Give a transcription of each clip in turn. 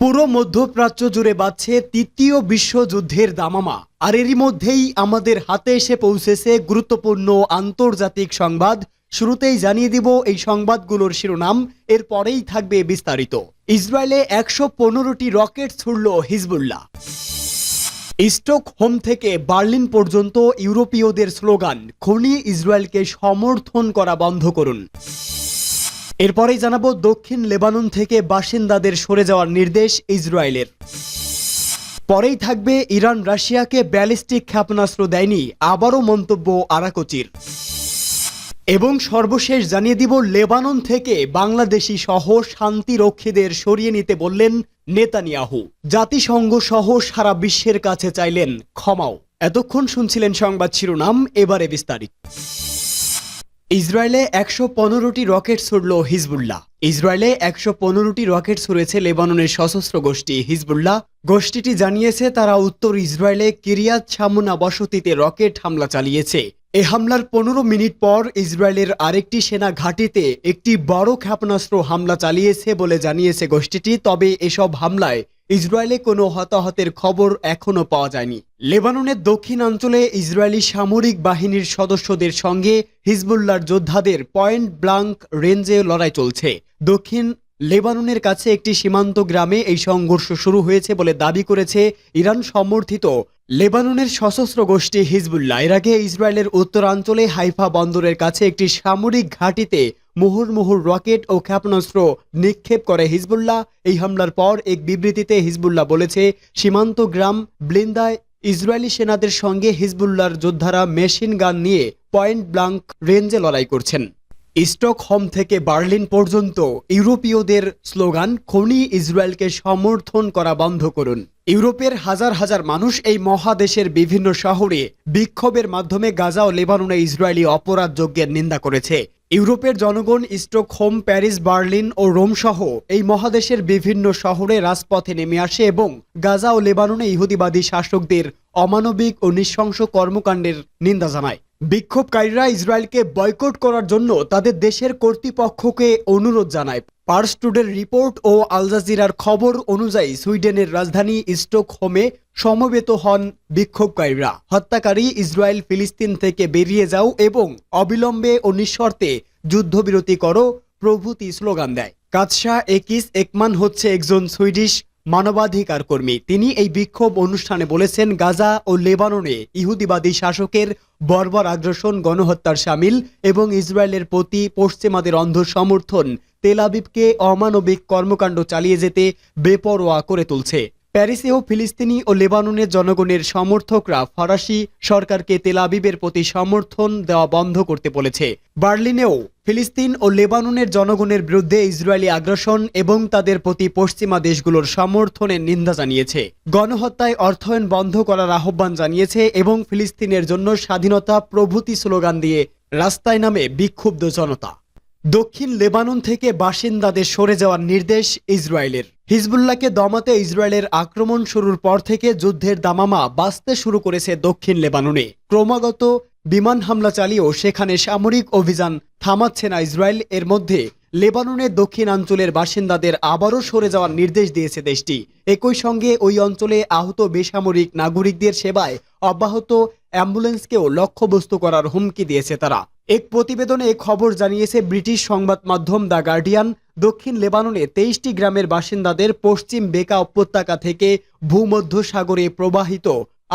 পুরো মধ্যপ্রাচ্য জুড়ে বাড়ছে তৃতীয় বিশ্বযুদ্ধের দামামা। আর এরই মধ্যেই আমাদের হাতে এসে পৌঁছেছে গুরুত্বপূর্ণ আন্তর্জাতিক সংবাদ। শুরুতেই জানিয়ে দিব এই সংবাদগুলোর শিরোনাম, এরপরেই থাকবে বিস্তারিত। ইসরায়েলে একশো পনেরোটি রকেট ছুড়ল হিজবুল্লাহ। স্টক হোম থেকে বার্লিন পর্যন্ত ইউরোপীয়দের স্লোগান, খনি ইসরায়েলকে সমর্থন করা বন্ধ করুন। এরপরেই জানাব দক্ষিণ লেবানন থেকে বাসিন্দাদের সরে যাওয়ার নির্দেশ ইসরায়েলের। পরেই থাকবে ইরান রাশিয়াকে ব্যালিস্টিক ক্ষেপণাস্ত্র দেয়নি, আবারও মন্তব্য আরাকোচির। এবং সর্বশেষ জানিয়ে দিব, লেবানন থেকে বাংলাদেশি সহ শান্তিরক্ষীদের সরিয়ে নিতে বললেন নেতানিয়াহু। জাতিসংঘ সহ সারা বিশ্বের কাছে চাইলেন ক্ষমাও। এতক্ষণ শুনছিলেন সংবাদ শিরোনাম, এবারে বিস্তারিত। ইসরায়েলে একশো পনেরোটি রকেট ছুড়ল হিজবুল্লাহ। ইসরায়েলে একশো পনেরোটি রকেট ছুড়েছে লেবাননের সশস্ত্র গোষ্ঠী হিজবুল্লাহ। গোষ্ঠীটি জানিয়েছে তারা উত্তর ইসরায়েলে কিরিয়াত ছামুনা বসতিতে রকেট হামলা চালিয়েছে। এ হামলার পনেরো মিনিট পর ইসরায়েলের আরেকটি সেনা ঘাঁটিতে একটি বড় ক্ষেপণাস্ত্র হামলা চালিয়েছে বলে জানিয়েছে গোষ্ঠীটি, তবে এসব হামলায় ইসরায়েলে কোনো হতাহতের খবর এখনও পাওয়া যায়নি। লেবাননের দক্ষিণাঞ্চলে ইসরায়েলি সামরিক বাহিনীর সদস্যদের সঙ্গে হিজবুল্লার যোদ্ধাদের পয়েন্ট ব্লাঙ্ক রেঞ্জে লড়াই চলছে। দক্ষিণ লেবাননের কাছে একটি সীমান্ত গ্রামে এই সংঘর্ষ শুরু হয়েছে বলে দাবি করেছে ইরান সমর্থিত। লেবাননের সশস্ত্র গোষ্ঠী হিজবুল্লাহ। এর আগে ইসরায়েলের উত্তরাঞ্চলে হাইফা বন্দরের কাছে একটি সামরিক ঘাঁটিতে মুহুর্মুহুর রকেট ও ক্ষেপণাস্ত্র নিক্ষেপ করে হিজবুল্লাহ। এই হামলার পর এক বিবৃতিতে হিজবুল্লাহ বলেছে, সীমান্ত গ্রাম ব্লিন্দায় ইসরায়েলি সেনাদের সঙ্গে হিজবুল্লাহর যোদ্ধারা মেশিন গান নিয়ে পয়েন্ট ব্লাঙ্ক রেঞ্জে লড়াই করছেন। স্টকহোম থেকে বার্লিন পর্যন্ত ইউরোপীয়দের স্লোগান, খনি ইসরায়েলকে সমর্থন করা বন্ধ করুন। ইউরোপের হাজার হাজার মানুষ এই মহাদেশের বিভিন্ন শহরে বিক্ষোভের মাধ্যমে গাজা ও লেবাননে ইসরায়েলি অপরাধ যজ্ঞের নিন্দা করেছে। ইউরোপের জনগণ স্টকহোম প্যারিস, বার্লিন ও রোম সহ এই মহাদেশের বিভিন্ন শহরে রাজপথে নেমে আসে এবং গাজা ও লেবাননে ইহুদিবাদী শাসকদের অমানবিক ও নৃশংস কর্মকাণ্ডের নিন্দা জানায়। বিক্ষোভকারীরা ইসরায়েলকে বয়কট করার জন্য তাদের দেশের কর্তৃপক্ষকে অনুরোধ জানায়। পার্স টুডের রিপোর্ট ও আল জাজিরার খবর অনুযায়ী সুইডেনের রাজধানী স্টকহোমে সমবেত হন বিক্ষোভকারীরা। হত্যাকারী ইসরায়েল ফিলিস্তিন থেকে বেরিয়ে যাও এবং অবিলম্বে ও নিঃশর্তে যুদ্ধবিরতি করো, প্রভূতি স্লোগান দেয়। কাদশাহ একিস একমান হচ্ছে একজন সুইডিশ মানবাধিকার কর্মী। তিনি এই বিক্ষোভ অনুষ্ঠানে বলেছেন, গাজা ও লেবাননে ইহুদিবাদী শাসকের বর্বর আগ্রাসন, গণহত্যার সামিল এবং ইসরায়েলের প্রতি পশ্চিমাদের অন্ধ সমর্থন তেলাবিবকে অমানবিক কর্মকাণ্ড চালিয়ে যেতে বেপরোয়া করে তুলছে। প্যারিসেও ফিলিস্তিনি ও লেবাননের জনগণের সমর্থকরা ফরাসি সরকারকে তেলাবিবের প্রতি সমর্থন দেওয়া বন্ধ করতে বলেছে। বার্লিনেও ফিলিস্তিন ও লেবাননের জনগণের বিরুদ্ধে ইসরায়েলি আগ্রাসন এবং তাদের প্রতি পশ্চিমা দেশগুলোর সমর্থনের নিন্দা জানিয়েছে। গণহত্যায় অর্থায়ন বন্ধ করার আহ্বান জানিয়েছে এবং ফিলিস্তিনের জন্য স্বাধীনতা প্রভৃতি স্লোগান দিয়ে রাস্তায় নামে বিক্ষুব্ধ জনতা। দক্ষিণ লেবানন থেকে বাসিন্দাদের সরে যাওয়ার নির্দেশ ইসরায়েলের। হিজবুল্লাহকে দমাতে ইসরায়েলের আক্রমণ শুরুর পর থেকে যুদ্ধের দামামা বাঁচতে শুরু করেছে দক্ষিণ লেবাননে। ক্রমাগত বিমান হামলা চালিয়েও সেখানে সামরিক অভিযান থামাচ্ছে না ইসরায়েল। এর মধ্যে লেবাননের দক্ষিণাঞ্চলের বাসিন্দাদের আবারও সরে যাওয়ার নির্দেশ দিয়েছে দেশটি। একই সঙ্গে ওই অঞ্চলে আহত বেসামরিক নাগরিকদের সেবায় অব্যাহত অ্যাম্বুলেন্সকেও লক্ষ্যবস্তু করার হুমকি দিয়েছে তারা। এক প্রতিবেদনে এ খবর জানিয়েছে ব্রিটিশ সংবাদ মাধ্যম দ্য গার্ডিয়ান। দক্ষিণ লেবাননে তেইশটি গ্রামের বাসিন্দাদের পশ্চিম বেকা উপত্যকা থেকে ভূমধ্য সাগরে প্রবাহিত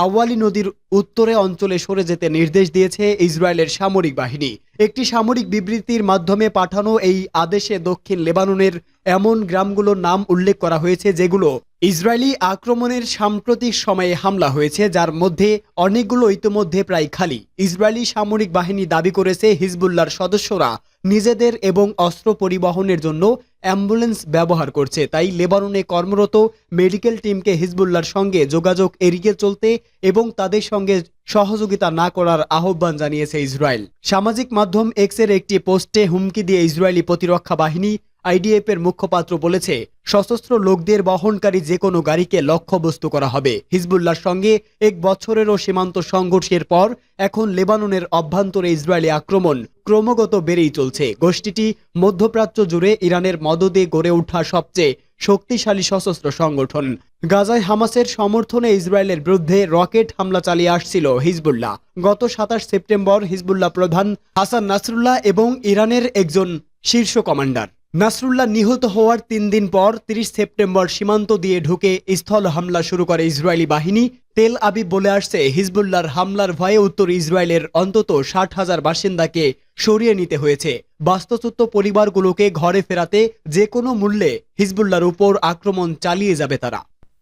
আওয়ালি নদীর উত্তরে অঞ্চলে সরে যেতে নির্দেশ দিয়েছে ইসরায়েলের সামরিক বাহিনী। একটি সামরিক বিবৃতির মাধ্যমে পাঠানো এই আদেশে দক্ষিণ লেবাননের এমন গ্রামগুলোর নাম উল্লেখ করা হয়েছে, যেগুলো ইসরায়েলি আক্রমণের সাম্প্রতিক সময়ে হামলা হয়েছে, যার মধ্যে অনেকগুলো ইতিমধ্যে প্রায় খালি। ইসরায়েলি সামরিক বাহিনী দাবি করেছে হিজবুল্লার সদস্যরা নিজেদের এবং অস্ত্র পরিবহনের জন্য অ্যাম্বুলেন্স ব্যবহার করছে। তাই লেবাননে কর্মরত মেডিকেল টিমকে হিজবুল্লার সঙ্গে যোগাযোগ এড়িয়ে চলতে এবং তাদের সঙ্গে সহযোগিতা না করার আহ্বান জানিয়েছে ইসরায়েল। সামাজিক মাধ্যম এক্সের একটি পোস্টে হুমকি দিয়ে ইসরায়েলি প্রতিরক্ষা বাহিনী আইডিএফ এর মুখপাত্র বলেছে, সশস্ত্র লোকদের বহনকারী যে কোনো গাড়িকে লক্ষ্যবস্তু করা হবে। হিজবুল্লাহর সঙ্গে এক বছরেরও সীমান্ত সংঘর্ষের পর এখন লেবাননের অভ্যন্তরে ইসরায়েলি আক্রমণ ক্রমাগত বেড়েই চলছে। গোষ্ঠীটি মধ্যপ্রাচ্য জুড়ে ইরানের মদদে গড়ে ওঠা সবচেয়ে শক্তিশালী সশস্ত্র সংগঠন। গাজায় হামাসের সমর্থনে ইসরায়েলের বিরুদ্ধে রকেট হামলা চালিয়ে আসছিল হিজবুল্লাহ। গত সাতাশ সেপ্টেম্বর হিজবুল্লাহ প্রধান হাসান নাসরুল্লাহ এবং ইরানের একজন শীর্ষ কমান্ডার। নাসরুল্লাহ নিহত হওয়ার তিন দিন পর তিরিশ সেপ্টেম্বর সীমান্ত দিয়ে ঢুকে স্থল হামলা শুরু করে ইসরায়েলি বাহিনী। তেল আবিব বলে আসছে, হিজবুল্লাহর হামলার ভয়ে উত্তর ইসরায়েলের অন্তত ষাট হাজার বাসিন্দাকে সরিয়ে নিতে হয়েছে। বাস্তুচ্যুত পরিবারগুলোকে ঘরে ফেরাতে যে কোনো মূল্যে হিজবুল্লাহর উপর আক্রমণ চালিয়ে যাবে তারা।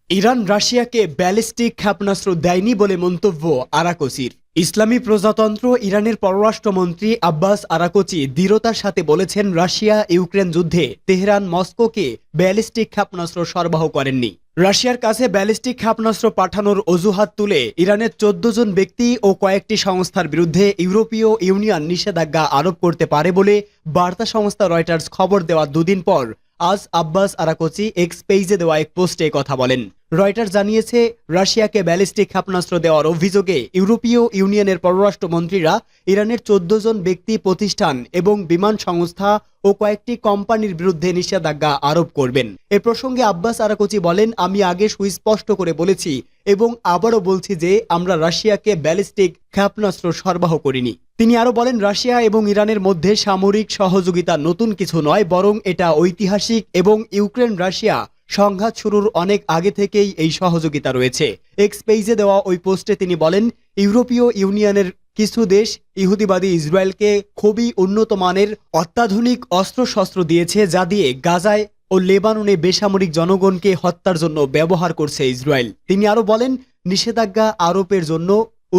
ইরান রাশিয়াকে ব্যালিস্টিক ক্ষেপণাস্ত্র দেয়নি বলে মন্তব্য আরাকোসির ইসলামী প্রজাতন্ত্র ইরানের পররাষ্ট্রমন্ত্রী আব্বাস আরাকোচি দৃঢ়তার সাথে বলেছেন রাশিয়া ইউক্রেন যুদ্ধে তেহরান মস্কোকে ব্যালিস্টিক ক্ষেপণাস্ত্র সরবরাহ করেননি। রাশিয়ার কাছে ব্যালিস্টিক ক্ষেপণাস্ত্র পাঠানোর অজুহাত তুলে ইরানের চোদ্দ জন ব্যক্তি ও কয়েকটি সংস্থার বিরুদ্ধে ইউরোপীয় ইউনিয়ন নিষেধাজ্ঞা আরোপ করতে পারে বলে বার্তা সংস্থা রয়টার্স খবর দেওয়ার দুদিন পর আজ আব্বাস আরাকোচি এক্স পেজে দেওয়া এক পোস্টে কথা বলেন। রয়টার জানিয়েছে, রাশিয়াকে ব্যালিস্টিক ক্ষেপণাস্ত্র দেওয়ার অভিযোগে ইউরোপীয় ইউনিয়নের পররাষ্ট্রমন্ত্রীরা ইরানের চোদ্দ জন ব্যক্তি, প্রতিষ্ঠান এবং বিমান সংস্থা ও কয়েকটি কোম্পানির বিরুদ্ধে নিষেধাজ্ঞা আরোপ করবেন। এ প্রসঙ্গে আব্বাস আরাকচি বলেন, আমি আগে সুস্পষ্ট করে বলেছি এবং আবারও বলছি যে আমরা রাশিয়াকে ব্যালিস্টিক ক্ষেপণাস্ত্র সরবরাহ করিনি। তিনি আরও বলেন, রাশিয়া এবং ইরানের মধ্যে সামরিক সহযোগিতা নতুন কিছু নয়, বরং এটা ঐতিহাসিক এবং ইউক্রেন রাশিয়া সংঘাত শুরুর অনেক আগে থেকেই এই সহযোগিতা রয়েছে। এক্স পেজে দেওয়া ওই পোস্টে তিনি বলেন, ইউরোপীয় ইউনিয়নের কিছু দেশ ইহুদিবাদী ইসরায়েলকে খুবই উন্নত মানের অত্যাধুনিক অস্ত্রশস্ত্র দিয়েছে যা দিয়ে গাজায় ও লেবাননে বেসামরিক জনগণকে হত্যার জন্য ব্যবহার করছে ইসরায়েল। তিনি আরও বলেন, নিষেধাজ্ঞা আরোপের জন্য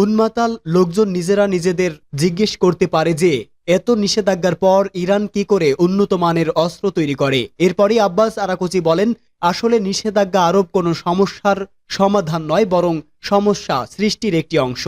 উন্মাতাল লোকজন নিজেরা নিজেদের জিজ্ঞেস করতে পারে যে, এত নিষেধাজ্ঞার পর ইরান কি করে উন্নত মানের অস্ত্র তৈরি করে? এরপরই আব্বাস আরাকোচি বলেন আসলে নিষেধাজ্ঞা আরোপ কোনো সমস্যার সমাধান নয়, বরং সমস্যা সৃষ্টির একটি অংশ।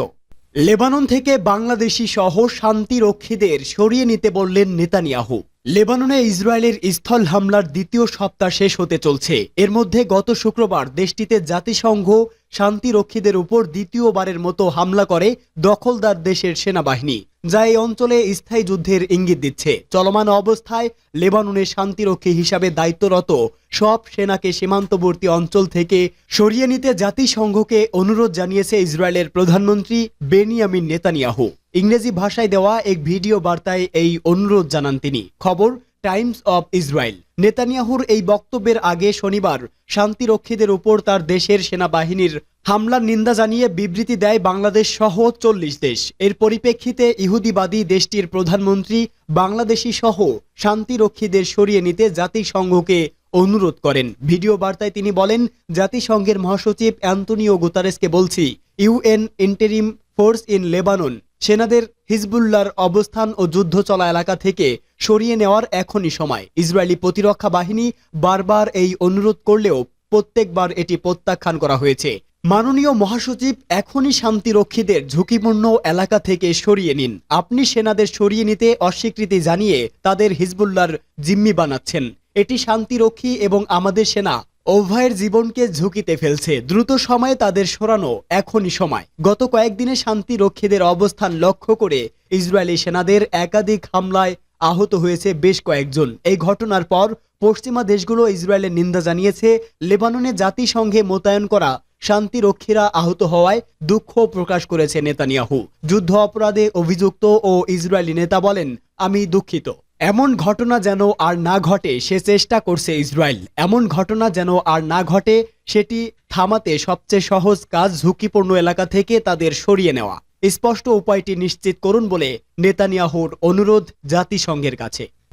লেবানন থেকে বাংলাদেশি সহ শান্তিরক্ষীদের সরিয়ে নিতে বললেন নেতানিয়াহু। লেবাননে ইসরায়েলের স্থল হামলার দ্বিতীয় সপ্তাহ শেষ হতে চলছে। এর মধ্যে গত শুক্রবার দেশটিতে জাতিসংঘ শান্তিরক্ষীদের উপর দ্বিতীয়বারের মতো হামলা করে দখলদার দেশের সেনাবাহিনী। যা এই অঞ্চলে স্থায়ী যুদ্ধের ইঙ্গিত দিচ্ছে। চলমান অবস্থায় লেবাননের শান্তিরক্ষী হিসাবে দায়িত্বরত সব সেনাকে সীমান্তবর্তী অঞ্চল থেকে সরিয়ে নিতে জাতিসংঘকে অনুরোধ জানিয়েছে ইসরায়েলের প্রধানমন্ত্রী বেনিয়ামিন নেতানিয়াহু। ইংরেজি ভাষায় দেওয়া এক ভিডিও বার্তায় এই অনুরোধ জানান তিনি। খবর টাইমস অব ইসরায়েল। নেতানিয়াহুর এই বক্তব্যের আগে শনিবার শান্তিরক্ষীদের উপর তার দেশের সেনাবাহিনীর হামলার নিন্দা জানিয়ে বিবৃতি দেয় বাংলাদেশ সহ চল্লিশ দেশ। এর পরিপ্রেক্ষিতে ইহুদিবাদী দেশটির প্রধানমন্ত্রী বাংলাদেশি সহ শান্তিরক্ষীদের সরিয়ে নিতে জাতিসংঘকে অনুরোধ করেন। ভিডিও বার্তায় তিনি বলেন, জাতিসংঘের মহাসচিব অ্যান্তনিও গুতারেসকে বলছি, UN interim force in Lebanon সেনাদের হিজবুল্লার অবস্থান ও যুদ্ধ চলা এলাকা থেকে সরিয়ে নেওয়ার এখনই সময়। ইসরায়েলি প্রতিরক্ষা বাহিনী বারবার এই অনুরোধ করলেও প্রত্যেকবার এটি প্রত্যাখ্যান করা হয়েছে। মাননীয় মহাসচিব এখনই শান্তিরক্ষীদের ঝুঁকিপূর্ণ এলাকা থেকে সরিয়ে নিন। আপনি সেনাদের সরিয়ে নিতে অস্বীকৃতি জানিয়ে তাদের হিজবুল্লার জিম্মি বানাচ্ছেন। এটি শান্তিরক্ষী এবং আমাদের সেনা উভয়ের জীবনকে ঝুঁকিতে ফেলছে। দ্রুত সময়ে তাদের সরানো, এখনই সময়। গত কয়েকদিনে শান্তিরক্ষীদের অবস্থান লক্ষ্য করে ইসরায়েলি সেনাদের একাধিক হামলায় আহত হয়েছে বেশ কয়েকজন। এই ঘটনার পর পশ্চিমা দেশগুলো ইসরায়েলের নিন্দা জানিয়েছে, লেবাননে জাতিসংঘে মোতায়েন করা শান্তিরক্ষীরা আহত হওয়ায় দুঃখ প্রকাশ করেছে নেতানিয়াহু। যুদ্ধ অপরাধে অভিযুক্ত ও ইসরায়েলি নেতা বলেন, আমি দুঃখিত। এমন ঘটনা যেন আর না ঘটে, সে চেষ্টা করছে ইসরায়েল। এমন ঘটনা যেন আর না ঘটে, সেটি থামাতে সবচেয়ে সহজ কাজ ঝুঁকিপূর্ণ এলাকা থেকে তাদের সরিয়ে নেওয়া। স্পষ্ট উপায়টি নিশ্চিত করুন বলে নেতানিয়াহুর অনুরোধ জাতিসংঘের কাছে।